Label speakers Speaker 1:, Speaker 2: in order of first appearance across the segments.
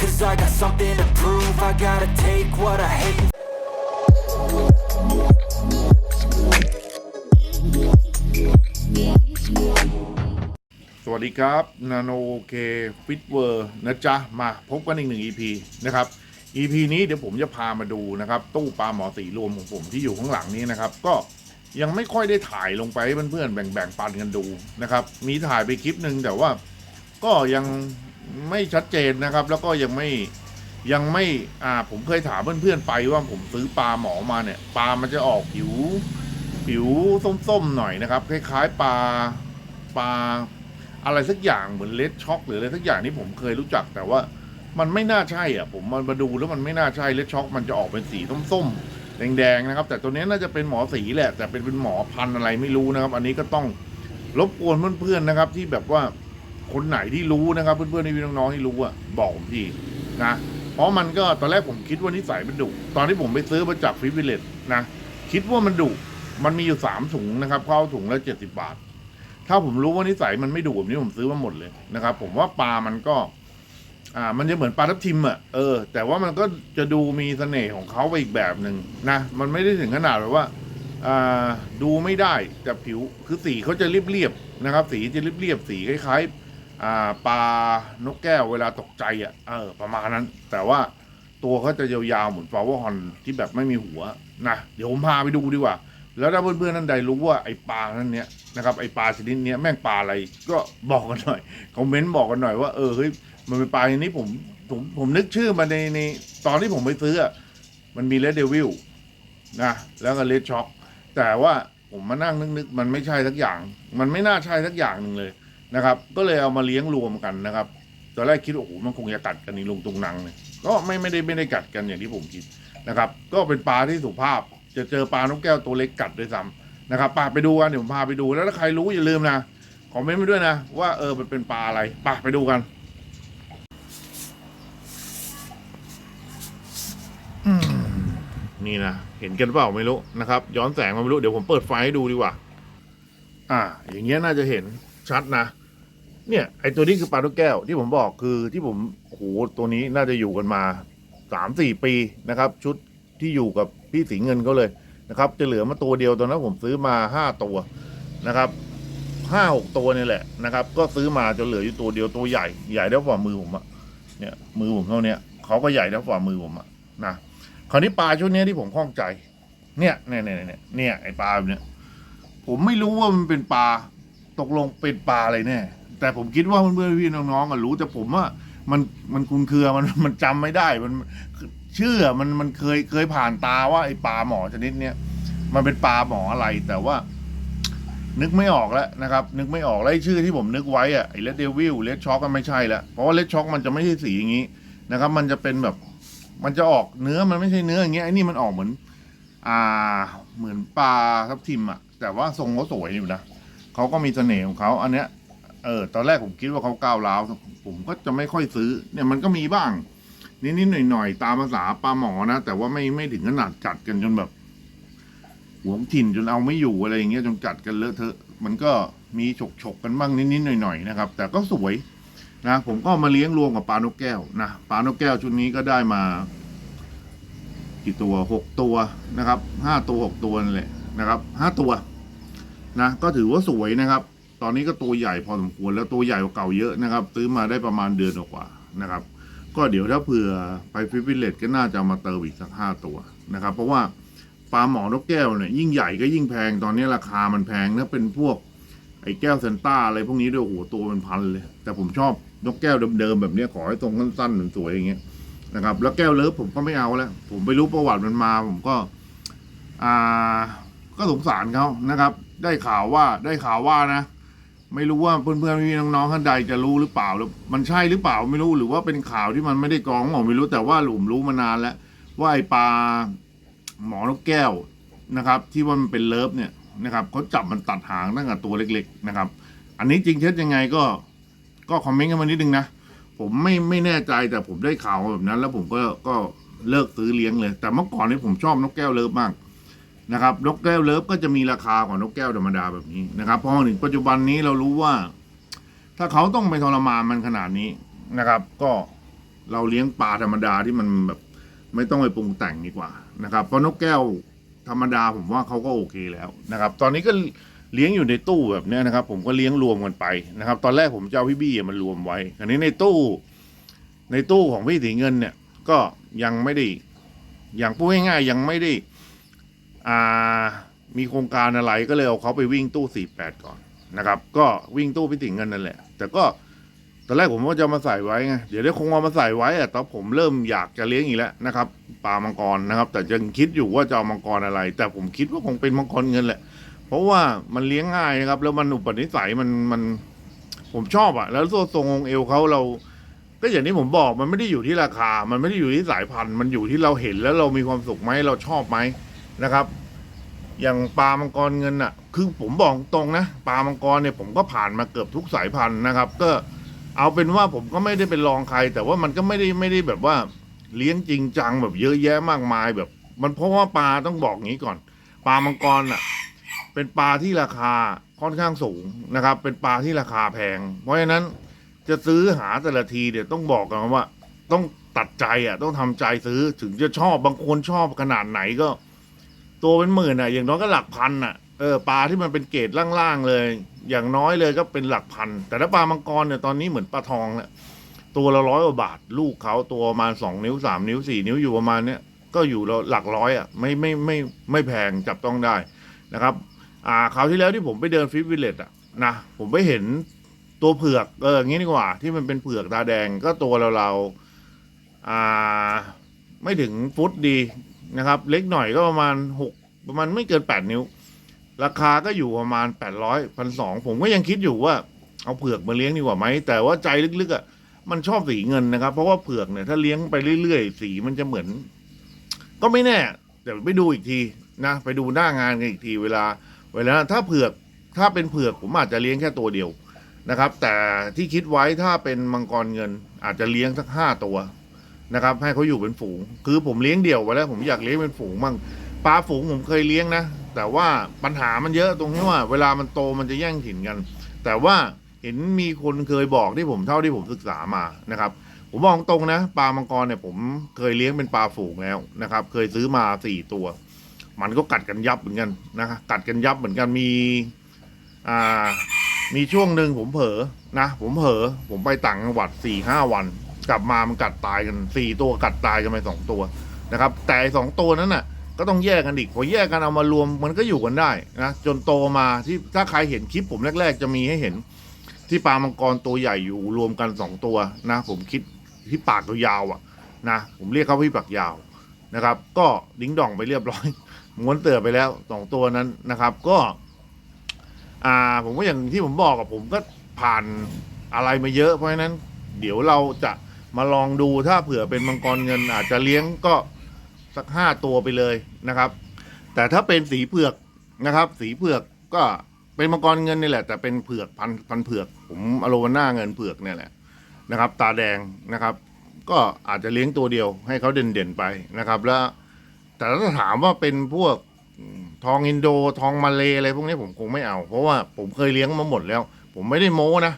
Speaker 1: Cause I got something to prove I gotta take what I hate and
Speaker 2: สวัสดีครับ นาโนเคฟิตเวอร์นะจ๊ะ มาพบกันอีกหนึ่ง EP นะครับ EP นี้เดี๋ยวผมจะพามาดูนะครับ ตู้ปลาหมอสีรวมของผมที่อยู่ข้างหลังนี้นะครับ ก็ยังไม่ค่อยได้ถ่ายลงไปให้เพื่อนๆแบ่งๆปันกันดูนะครับ มีถ่ายไปคลิปหนึ่งแต่ว่าก็ยัง ไม่ชัดเจนนะครับ แล้วก็ยังไม่ยังไม่อ่าผมเคยถามเพื่อนๆไปว่าผมซื้อปลาหมอมาเนี่ยปลามันจะออกผิว ผิวส้มๆหน่อยนะครับ คล้ายๆปลาปลาอะไรสักอย่างเหมือนเลดช็อกหรืออะไรสักอย่างที่ผมเคยรู้จักแต่ว่ามันไม่น่าใช่อะผมมันมาดูแล้วมันไม่น่าใช่เลดช็อกมันจะออกเป็นสีส้มๆแดงๆนะครับ แต่ตัวนี้น่าจะเป็นหมอสีแหละ แต่เป็นเป็นหมอพันธุ์อะไรไม่รู้นะครับ อันนี้ก็ต้องรบกวนเพื่อนๆนะครับที่แบบว่า คนไหนที่รู้นะครับ เพื่อนๆที่น้องๆที่รู้อะบอกผมทีนะเพราะมันก็ตอนแรกผมคิดว่านิสัยมันดุตอนที่ผมไปซื้อมาจากฟิฟิเลตนะคิดว่ามันดุมันมีอยู่สามถุงนะครับเข้าถุงละเจ็ดสิบบาท ถ้าผมรู้ว่านิสัยมันไม่ดุแบบนี้ผมซื้อมาหมดเลยนะครับ ผมว่าปลามันก็ อ่า มันจะเหมือนปลาทับทิมอะเออแต่ว่ามันก็จะดูมีเสน่ห์ของเขาไปอีกแบบหนึ่งนะมันไม่ได้ถึงขนาดแบบว่าอ่าดูไม่ได้แต่ผิวคือสีเขาจะเรียบๆนะครับ สีจะเรียบๆสีคล้ายๆ ปลานกแก้วเวลาตกใจอะเออประมาณนั้น แต่ว่าตัวเขาจะยาวๆเหมือนฟลาวเวอร์ฮอนที่แบบไม่มีหัวนะเดี๋ยวผมพาไปดูดีกว่า แล้วถ้าเพื่อนๆท่านใดรู้ว่าไอปลานั้นเนี้ยนะครับไอปลาชนิดเนี้ยแม่งปลาอะไรก็บอกกันหน่อยคอมเมนต์บอกกันหน่อยว่าเออเฮ้ยมันเป็นปลาชนิดผมผมผมนึกชื่อมาในในตอนที่ผมไปซื้อมันมีเลดเดวิลนะแล้วก็เลดช็อกแต่ว่าผมมานั่งนึกๆมันไม่ใช่สักอย่าง มันไม่น่าใช่สักอย่างหนึ่งเลย นะครับ ก็เลยเอามาเลี้ยงรวมกันนะครับตอนแรกคิดว่าโอ้โหมันคงจะกัดกันนี่ลงตรงนังเลยก็ไม่ไม่ได้ไม่ได้กัดกันอย่างที่ผมคิดนะครับ ก็เป็นปลาที่สุภาพ จะเจอปลานกแก้วตัวเล็กกัดด้วยซ้ำนะครับปลาไปดูกันเดี๋ยวผมพาไปดูแล้วถ้าใครรู้อย่าลืมนะคอมเมนต์มาด้วยนะ ว่าเออมันเป็นปลาอะไรไปไปดูกันนี่นะเห็นกันเปล่าไม่รู้นะครับ ย้อนแสงมาไม่รู้เดี๋ยวผมเปิดไฟให้ดูดีกว่า อ่า อย่างเงี้ยน่าจะเห็น ชัดนะเนี่ย ไอตัวนี้คือปลานกแก้วที่ผมบอกคือที่ผมโอ้โหตัวนี้น่าจะอยู่กันมาสามสี่ปีนะครับ ชุดที่อยู่กับพี่สีเงินเขาเลยนะครับ จะเหลือมาตัวเดียวตอนนั้นผมซื้อมาห้าตัวนะครับห้าหกตัวนี่แหละนะครับ ก็ซื้อมาจนเหลืออยู่ตัวเดียวตัวใหญ่ใหญ่เท่าฝ่ามือผมอะเนี่ย มือผมเท่าเนี้ยเขาก็ใหญ่เท่าฝ่ามือผมอะนะคราวนี้ปลาชุดนี้ที่ผมข้องใจ เนี่ยเนี่ยเนี่ยเนี่ยเนี่ยไอปลาเนี้ยผมไม่รู้ว่ามันเป็นปลา ตกลงเป็นปลาอะไรแน่แต่ผมคิดว่าเพื่อนๆพี่น้องๆอะรู้แต่ผมว่ามันมันคุนเคือมันมันจำไม่ได้มันชื่ออะมันมันเคยเคยผ่านตาว่าไอ้ปลาหมอชนิดเนี้ยมันเป็นปลาหมออะไร แต่ว่า นึกไม่ออกแล้วนะครับ นึกไม่ออกแล้วไอ้ชื่อที่ผมนึกไว้อะไอ้เลดเดวิลเลดช็อกก็ไม่ใช่แล้วเพราะว่าเลดช็อกมันจะไม่ใช่สีอย่างนี้นะครับ มันจะเป็นแบบ มันจะออกเนื้อมันไม่ใช่เนื้ออย่างเงี้ยไอ้นี่มันออกเหมือน อ่า เหมือนปลาทับทิมอะแต่ว่าทรงเขาสวยอยู่นะ เขาก็มีเสน่ห์ของเขาอันเนี้ยเออตอนแรกผมคิดว่าเขาก้าวร้าวผมก็จะไม่ค่อยซื้อ เนี่ยมันก็มีบ้าง นิดๆหน่อยๆ ตามภาษาปลาหมอนะ แต่ว่าไม่ไม่ถึงขนาดจัดกันจนแบบหวงถิ่นจนเอาไม่อยู่อะไรอย่างเงี้ยจนจัดกันเลอะเทอะมันก็มีฉกฉกกันบ้างนิดๆหน่อยๆนะครับ แต่ก็สวยนะผมก็มาเลี้ยงรวมกับปลานกแก้วนะปลานกแก้วชุดนี้ก็ได้มากี่ตัวหกตัวนะครับห้าตัวหกตัวนั่นแหละนะครับห้าตัว นะก็ถือว่าสวยนะครับ ตอนนี้ก็ตัวใหญ่พอสมควรแล้วตัวใหญ่กว่าเก่าเยอะนะครับ ซื้อมาได้ประมาณเดือนกว่านะครับ ก็เดี๋ยวถ้าเผื่อไปฟิฟิเลตก็น่าจะมาเติมอีกสักห้าตัวนะครับ เพราะว่าปลาหมอนกแก้วเนี่ยยิ่งใหญ่ก็ยิ่งแพงตอนนี้ราคามันแพงถ้าเป็นพวกไอ้แก้วเซนต้าอะไรพวกนี้ด้วยโอ้โหตัวเป็นพันเลย แต่ผมชอบนกแก้วเดิมๆแบบนี้ขอให้ทรงสั้นๆสวยๆอย่างเงี้ยนะครับ แล้วแก้วเลิฟผมก็ไม่เอาแล้ว ผมไปรู้ประวัติมันมา ผมก็ อ่า ก็สงสารเขานะครับ ได้ข่าวว่าได้ข่าวว่านะ ไม่รู้ว่าเพื่อนๆพี่น้องๆท่านใดจะรู้หรือเปล่าหรือมันใช่หรือเปล่าไม่รู้หรือว่าเป็นข่าวที่มันไม่ได้กรองผมไม่รู้แต่ว่าหลุมรู้มานานแล้ว ว่าไอปลาหมอนกแก้วนะครับ ที่ว่ามันเป็นเลิฟเนี่ยนะครับเขาจับมันตัดหางตั้งแต่ตัวเล็ก ๆ นะครับ อันนี้จริงเท็จยังไงก็ก็คอมเมนต์กันมานิดนึงนะผมไม่ไม่แน่ใจแต่ผมได้ข่าวแบบนั้น แล้วผมก็ก็เลิกซื้อเลี้ยงเลย แต่เมื่อก่อนนี้ผมชอบนกแก้วเลิฟมาก นะครับนกแก้วเลิฟก็จะมีราคากว่านกแก้วธรรมดาแบบนี้นะครับเพอมาถึงปัจจุบันนี้เรารู้ว่า ถ้าเขาต้องไปทรมานมันขนาดนี้นะครับ ก็เราเลี้ยงปลาธรรมดาที่มันแบบไม่ต้องไปปรุงแต่งดีกว่านะครับเพราะนกแก้วธรรมดาผมว่าเขาก็โอเคแล้วนะครับ ตอนนี้ก็เลี้ยงอยู่ในตู้แบบนี้นะครับ ผมก็เลี้ยงรวมกันไปนะครับ ตอนแรกผมจะเอาพี่บี้มันรวมไว้อันนี้ในตู้ ในตู้ของพี่สีเงินเนี่ย ก็ยังไม่ได้อย่างพูดง่ายๆยังไม่ได้ มีโครงการอะไรก็เลยเอาเขาไปวิ่งตู้สี่แปดก่อนนะครับ ก็วิ่งตู้พี่สีเงินนั่นแหละ แต่ก็ตอนแรกผมว่าจะมาใส่ไว้ไงเดี๋ยวได้คงเอามาใส่ไว้อะตอนผมเริ่มอยากจะเลี้ยงอีกแล้วนะครับปลามังกรนะครับ แต่ยังคิดอยู่ว่าจะเอามังกรอะไร แต่ผมคิดว่าคงเป็นมังกรเงินแหละ เพราะว่ามันเลี้ยงง่ายนะครับ แล้วมันอุปนิสัยมันมันผมชอบอะแล้วตัวทรงองเอวเขาเรา ก็อย่างที่ผมบอกมันไม่ได้อยู่ที่ราคา มันไม่ได้อยู่ที่สายพันธุ์มันอยู่ที่เราเห็นแล้วเรามีความสุขไหมเราชอบไหม นะครับ อย่างปลามังกรเงินอะ คือผมบอกตรงนะปลามังกรเนี่ยผมก็ผ่านมาเกือบทุกสายพันธุ์นะครับ ก็เอาเป็นว่าผมก็ไม่ได้เป็นรองใคร แต่ว่ามันก็ไม่ได้ไม่ได้แบบว่าเลี้ยงจริงจังแบบเยอะแยะมากมายแบบ มันเพราะว่าปลาต้องบอกงี้ก่อน ปลามังกรอะ เป็นปลาที่ราคาค่อนข้างสูงนะครับ เป็นปลาที่ราคาแพง เพราะฉะนั้นจะซื้อหาแต่ละทีเดี๋ยวต้องบอกกันว่า ต้องตัดใจอะต้องทำใจซื้อถึงจะชอบบางคนชอบขนาดไหนก็ ตัวเป็นหมื่นอะ อย่างน้อยก็หลักพันอะเออปลาที่มันเป็นเกรดล่างๆเลย อย่างน้อยเลยก็เป็นหลักพัน แต่ถ้าปลามังกรเนี่ยตอนนี้เหมือนปลาทองเนี่ยตัวละร้อยกว่าบาท ลูกเขาตัวประมาณสองนิ้วสามนิ้วสี่นิ้วอยู่ประมาณเนี้ยก็อยู่แล้วหลักร้อยอะไม่ไม่ไม่ไม่แพงจับต้องได้นะครับ อ่าคราวที่แล้วที่ผมไปเดินฟิตวิลเลจอะนะผมไปเห็นตัวเผือกเอออย่างงี้ดีกว่า ที่มันเป็นเผือกตาแดงก็ตัวเราเราๆอ่าไม่ถึงฟุตดี นะครับ เล็กหน่อยก็ประมาณหกประมาณไม่เกินแปดนิ้ว ราคาก็อยู่ประมาณแปดร้อยพันสองผมก็ยังคิดอยู่ว่าเอาเผือกมาเลี้ยงดีกว่าไหม แต่ว่าใจลึกๆอะมันชอบสีเงินนะครับ เพราะว่าเผือกเนี่ยถ้าเลี้ยงไปเรื่อยๆ สีมันจะเหมือน ก็ไม่แน่เดี๋ยวไปดูอีกทีนะไปดูหน้างานกันอีกทีเวลา เวลาถ้าเผือกถ้าเป็นเผือกผมอาจจะเลี้ยงแค่ตัวเดียวนะครับ แต่ที่คิดไว้ถ้าเป็นมังกรเงินอาจจะเลี้ยงสักห้าตัว นะครับ ให้เขาอยู่เป็นฝูง คือผมเลี้ยงเดี่ยวไว้แล้วผมอยากเลี้ยงเป็นฝูงมั่งปลาฝูงผมเคยเลี้ยงนะ แต่ว่าปัญหามันเยอะตรงที่ว่า เวลามันโตมันจะแย่งถิ่นกัน แต่ว่าเห็นมีคนเคยบอกที่ผมเท่าที่ผมศึกษามานะครับ ผมบอกตรงนะปลามังกรเนี่ยผมเคยเลี้ยงเป็นปลาฝูงแล้วนะครับ เคยซื้อมาสี่ตัว มันก็กัดกันยับเหมือนกันนะครกัดกันยับเหมือนกันมีอ่ามีช่วงหนึ่งผมเผลอนะ ผมเผลอผมไปต่างจังหวัดสี่ห้าวัน กลับมามันกัดตายกันสี่ตัวกัดตายกันไปสองตัวนะครับ แต่สองตัวนั้นน่ะ ก็ต้องแยกกันอีกพอแยกกันเอามารวมมันก็อยู่กันได้นะจนโตมาที่ถ้าใครเห็นคลิปผมแรก ๆ จะมีให้เห็น ที่ปลามังกรตัวใหญ่อยู่รวมกันสองตัวนะ ผมคิดที่ปากตัวยาวอะนะผมเรียกเขาพี่ปากยาวนะครับ ก็ดิ้งดองไปเรียบร้อยม้วนเตือไปแล้วสองตัวนั้นนะครับ ก็ อ่า ผมก็อย่างที่ผมบอกกับผมก็ผ่านอะไรมาเยอะเพราะฉะนั้น เดี๋ยวเราจะ มาลองดูถ้าเผื่อเป็นมังกรเงินอาจจะเลี้ยงก็สักห้าตัวไปเลยนะครับ แต่ถ้าเป็นสีเผือกนะครับ สีเผือกก็เป็นมังกรเงินนี่แหละ แต่เป็นเผือกพันพันเผือกผมอโลวาน่าเงินเผือกเนี่ยแหละนะครับ ตาแดงนะครับ ก็อาจจะเลี้ยงตัวเดียวให้เขาเด่นๆไปนะครับ แล้วแต่ถ้าถามว่าเป็นพวกทองอินโดทองมาเลอะไรพวกนี้ผมคงไม่เอา เพราะว่าผมเคยเลี้ยงมาหมดแล้ว ผมไม่ได้โม้นะ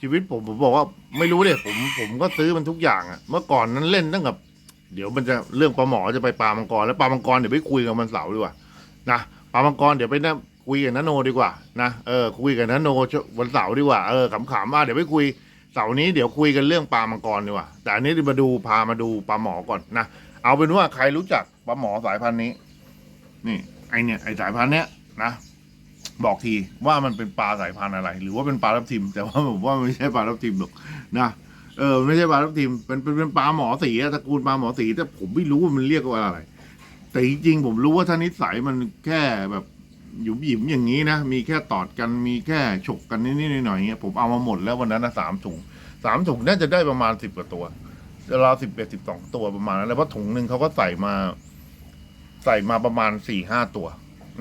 Speaker 2: ชีวิตผมผมบอกว่าไม่รู้เลยผมผมก็ซื้อมันทุกอย่างอะเมื่อก่อนนั้นเล่นตั้งกับเดี๋ยวมันจะเรื่องปลาหมอจะไปปลามังกรแล้วปลามังกรเดี๋ยวไปคุยกับมันเสาร์ดีกว่านะปลามังกรเดี๋ยวไปนะคุยกับนันโนดีกว่านะเออคุยกับนันโนวันเสาร์ดีกว่าเออขำๆอะเดี๋ยวไปคุยเสาร์นี้เดี๋ยวคุยกันเรื่องปลามังกรดีกว่า แต่อันนี้มาดูพามาดูปลาหมอก่อนนะเอาเป็นว่าใครรู้จักปลาหมอสายพันธุ์นี้ นี่ไอเนี่ยไอสายพันธุ์เนี้ยนะ บอกทีว่ามันเป็นปลาสายพันธุ์อะไร หรือว่าเป็นปลาทับทิม แต่ว่าผมว่ามันไม่ใช่ปลาทับทิมหรอกนะเออไม่ใช่ปลาทับทิมเป็นเป็นเป็นปลาหมอสีตระกูลปลาหมอสีแต่ผมไม่รู้ว่ามันเรียกว่าอะไร แต่จริงๆผมรู้ว่าถ้านิสัยมันแค่แบบหยุมหยิมอย่างนี้นะมีแค่ตอดกันมีแค่ฉกกันนิดๆหน่อยๆเงี้ยผมเอามาหมดแล้ววันนั้นนะสามถุงสามถุงน่าจะได้ประมาณสิบกว่าตัวราวสิบเอ็ดสิบสองตัวประมาณนั้นแล้วเพราะถุงหนึ่งเขาก็ใส่มา ใส่มาประมาณสี่ห้าตัว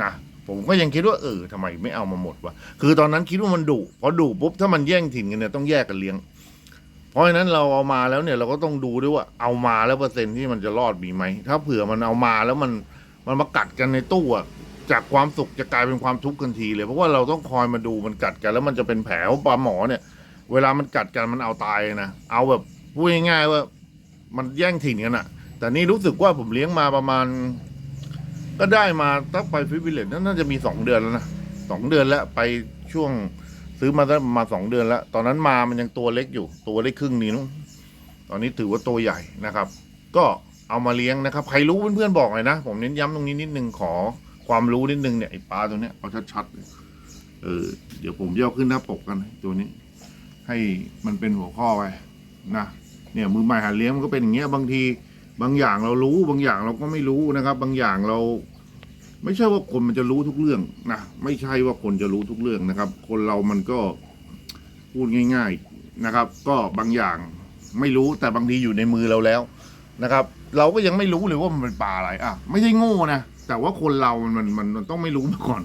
Speaker 2: นะ ผมก็ยังคิดว่าเออทำไมไม่เอามาหมดวะคือตอนนั้นคิดว่ามันดุพอดุปุ๊บถ้ามันแย่งถิ่นกันเนี่ยต้องแยกกันเลี้ยง เพราะฉะนั้นเราเอามาแล้วเนี่ยเราก็ต้องดูด้วยว่าเอามาแล้วเปอร์เซ็นต์ที่มันจะรอดมีไหมถ้าเผื่อมันเอามาแล้วมันมันมากัดกันในตู้อะจากความสุขจะกลายเป็นความทุกข์ทันทีเลย เพราะว่าเราต้องคอยมาดูมันกัดกันแล้วมันจะเป็นแผลปลาหมอเนี่ย เวลามันกัดกันมันเอาตายนะเอาแบบพูดง่ายๆว่า มันแย่งถิ่นกันอะแต่นี่รู้สึกว่าผมเลี้ยงมาประมาณ ก็ได้มาตั้งไปฟิวิเลตน่าจะมีสองเดือนแล้วนะสองเดือนแล้วไปช่วงซื้อมาได้มาสองเดือนแล้ว ตอนนั้นมามันยังตัวเล็กอยู่ ตัวเล็กครึ่งนิ้วตอนนี้ถือว่าตัวใหญ่นะครับ ก็เอามาเลี้ยงนะครับ ใครรู้เพื่อนๆบอกหน่อยนะ ผมเน้นย้ำตรงนี้นิดนึงขอความรู้นิดนึงเนี่ยไอ้ปลาตัวเนี้ยเอาชัดๆเลยเออเดี๋ยวผมจะเอาขึ้นหน้าปกกันตัวนี้ ให้มันเป็นหัวข้อไปนะเนี่ยมือใหม่หัดเลี้ยงมันก็เป็นอย่างเงี้ยบางที บางอย่างเรารู้บางอย่างเราก็ไม่รู้นะครับ บางอย่างเรา ไม่ใช่ว่าคนมันจะรู้ทุกเรื่องนะไม่ใช่ว่าคนจะรู้ทุกเรื่องนะครับ คนเรามันก็พูดง่าย ๆนะครับ ก็บางอย่างไม่รู้แต่บางทีอยู่ในมือเราแล้วนะครับ เราก็ยังไม่รู้เลยว่ามันเป็นปลาอะไรอะไม่ใช่โง่นะแต่ว่าคนเรามันมันมันมันต้องไม่รู้มาก่อน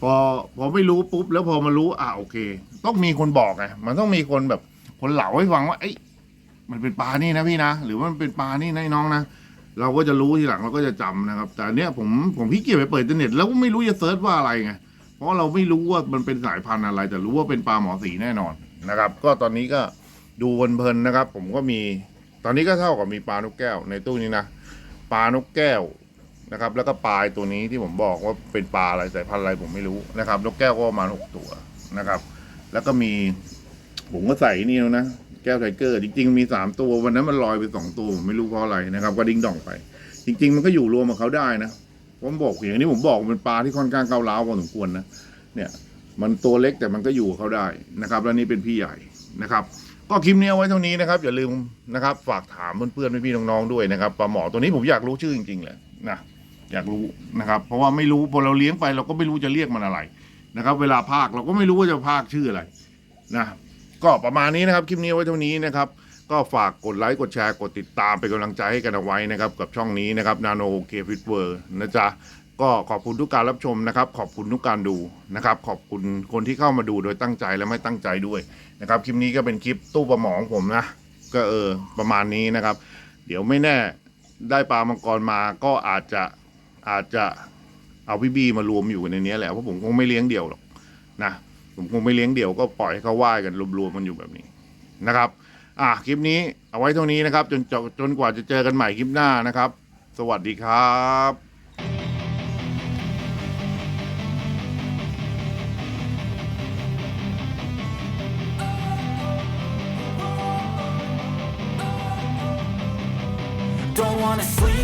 Speaker 2: พอพอไม่รู้ปุ๊บแล้วพอมารู้อะโอเค ต้องมีคนบอกไงมันต้องมีคนแบบ คนเหล่าให้ฟังว่าไอ้ มันเป็นปลานี่นะพี่นะหรือว่ามันเป็นปลานี่นะน้องนะเราก็จะรู้ทีหลังเราก็จะจำนะครับ แต่อันเนี้ยผมผมพี่เกียจไปเปิดอินเทอร์เน็ตแล้วก็ไม่รู้จะเซิร์ชว่าอะไรไงเพราะเราไม่รู้ว่ามันเป็นสายพันธุ์อะไร แต่รู้ว่าเป็นปลาหมอสีแน่นอนนะครับ ก็ตอนนี้ก็ดูเพลินนะครับ ผมก็มีตอนนี้ก็เท่ากับมีปลานกแก้วในตู้นี้นะปลานกแก้วนะครับ แล้วก็ปลายตัวนี้ที่ผมบอกว่าเป็นปลาอะไรสายพันธุ์อะไรผมไม่รู้นะครับนกแก้วก็ประมาณหกตัวนะครับ แล้วก็มีผมก็ใส่นี่แล้วนะ แก้วไทเกอร์ จริง ๆ มีสามตัววันนั้นมันลอยไปสองตัวผมไม่รู้เพราะอะไรนะครับ ก็ดิ้งดองไป จริง ๆ มันก็อยู่รวมกับเขาได้นะผมบอกอย่างนี้ผมบอกมันเป็นปลาที่ค่อนข้างเกาล้าวพอสมควรนะเนี่ย มันตัวเล็กแต่มันก็อยู่เขาได้นะครับ แล้วนี่เป็นพี่ใหญ่นะครับ ก็คลิปนี้เอาไว้เท่านี้นะครับ อย่าลืมนะครับ ฝากถามเพื่อนๆพี่ๆน้องๆด้วยนะครับปลาหมอตัวนี้ผมอยากรู้ชื่อจริงๆเลยนะอยากรู้นะครับ เพราะว่าไม่รู้พอเราเลี้ยงไปเราก็ไม่รู้จะเรียกมันอะไรนะครับ เวลาพากเราก็ไม่รู้ว่าจะพากชื่ออะไรนะ ก็ประมาณนี้นะครับคลิปนี้ไว้เท่านี้นะครับก็ฝากกดไลค์กดแชร์กดติดตามเป็นกำลังใจให้กันเอาไว้นะครับกับช่องนี้นะครับนาโนเคฟิตเวอร์นะจ๊ะก็ขอบคุณทุกการรับชมนะครับ ขอบคุณทุกการดูนะครับ ขอบคุณคนที่เข้ามาดูโดยตั้งใจและไม่ตั้งใจด้วยนะครับคลิปนี้ก็เป็นคลิปตู้ปลาหมองผมนะ ก็เออประมาณนี้นะครับ เดี๋ยวไม่แน่ได้ปลามังกรมาก็อาจจะอาจจะเอาพี่บีมารวมอยู่ในนี้แหละเพราะผมคงไม่เลี้ยงเดี่ยวหรอกนะ ผมคงไม่เลี้ยงเดี่ยวก็ปล่อยให้เขาว่ายกันรวมๆกันอยู่แบบนี้นะครับ อะคลิปนี้เอาไว้เท่านี้นะครับ จนจจนกว่าจะเจอกันใหม่คลิปหน้านะครับ สวัสดีครับ
Speaker 1: Don't wanna sleep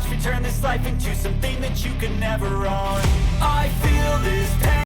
Speaker 1: Watch me turn this life into something that you can never own. I feel this pain